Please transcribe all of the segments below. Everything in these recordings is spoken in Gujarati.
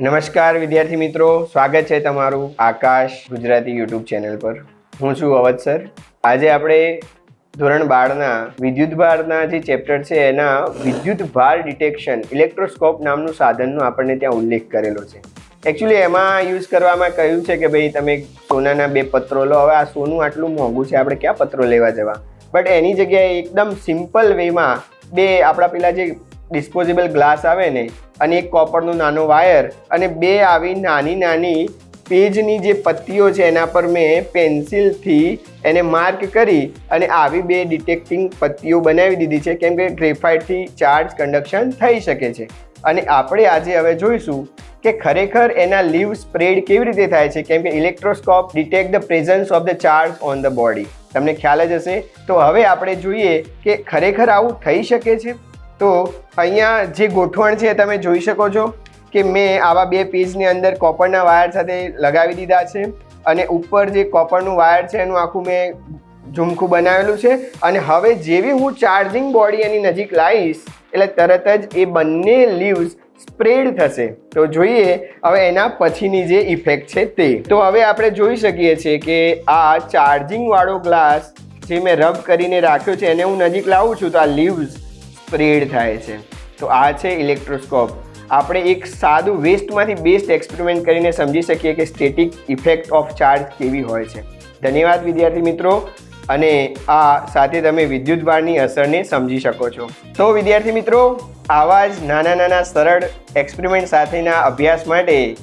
નમસ્કાર, વિદ્યાર્થી મિત્રો. સ્વાગત છે તમારું આકાશ ગુજરાતી યુટ્યુબ ચેનલ પર. હું છું અવધ સર. આજે આપણે ધોરણ બારના, વિદ્યુત ભારના જે ચેપ્ટર છે, એના વિદ્યુત ભાર ડિટેક્શન, ઇલેક્ટ્રોસ્કોપ નામનું સાધનનો આપણને ત્યાં ઉલ્લેખ કરેલો છે. એકચ્યુઅલી એમાં યુઝ કરવામાં કહ્યું છે કે ભાઈ તમે સોનાના બે પત્રો લો. હવે આ સોનું આટલું મોંઘું છે, આપણે ક્યાં પત્રો લેવા જવા? બટ એની જગ્યાએ એકદમ સિમ્પલ વેમાં બે આપણા પેલા જે ડિસ્પોઝેબલ ગ્લાસ આવે ને, અને એક કોપરનો નાનો વાયર અને બે આવી નાની નાની પેજની જે પત્તીઓ છે એના પર મેં પેન્સિલથી એને માર્ક કરી અને આવી બે ડિટેક્ટિંગ પત્તીઓ બનાવી દીધી છે, કેમ કે ગ્રેફાઇટથી ચાર્જ કન્ડક્શન થઈ શકે છે. અને આપણે આજે હવે જોઈશું કે ખરેખર એના લીવ સ્પ્રેડ કેવી રીતે થાય છે, કેમ કે electroscope detect the presence of the charge on the body તમને ખ્યાલ જ હશે. તો હવે આપણે જોઈએ કે ખરેખર આવું થઈ શકે છે? તો અહીંયા જે ગોઠવણ છે તમે જોઈ શકો છો કે મેં આવા બે પેજની અંદર કોપરના વાયર સાથે લગાવી દીધા છે અને ઉપર જે કોપરનું વાયર છે એનું આખું મેં ઝુમખું બનાવેલું છે અને હવે જેવી હું ચાર્જિંગ બોડી એની નજીક લાવીશ, એટલે તરત જ એ બંને લીવ્સ સ્પ્રેડ થશે. તો જોઈએ હવે એના પછીની જે ઇફેક્ટ છે તે. તો હવે આપણે જોઈ શકીએ છીએ કે આ ચાર્જિંગવાળો ગ્લાસ જે મેં રબ કરીને રાખ્યો છે એને હું નજીક લાવું છું તો આ લીવ્સ સ્પ્રેડ થાય છે. તો આ છે ઇલેક્ટ્રોસ્કોપ. આપણે એક સાદું વેસ્ટમાંથી બેસ્ટ એક્સપેરિમેન્ટ કરીને સમજી શકીએ કે સ્ટેટિક ઇફેક્ટ ઓફ ચાર્જ કેવી હોય છે. ધન્યવાદ, વિદ્યાર્થી મિત્રો. અને આ સાથે તમે વિદ્યુત ભારની અસરને સમજી શકો છો. તો વિદ્યાર્થી મિત્રો, આવા જ નાના નાના સરળ એક્સપેરિમેન્ટ સાથેના અભ્યાસ માટે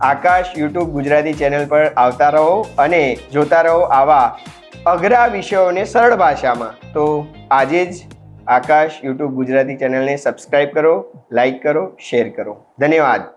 આકાશ યુટ્યુબ ગુજરાતી ચેનલ પર આવતા રહો અને જોતા રહો આવા અઘરા વિષયોને સરળ ભાષામાં. તો આજે જ આકાશ યુટ્યુબ ગુજરાતી ચેનલને સબસ્ક્રાઈબ કરો લાઈક કરો શેર કરો. ધન્યવાદ.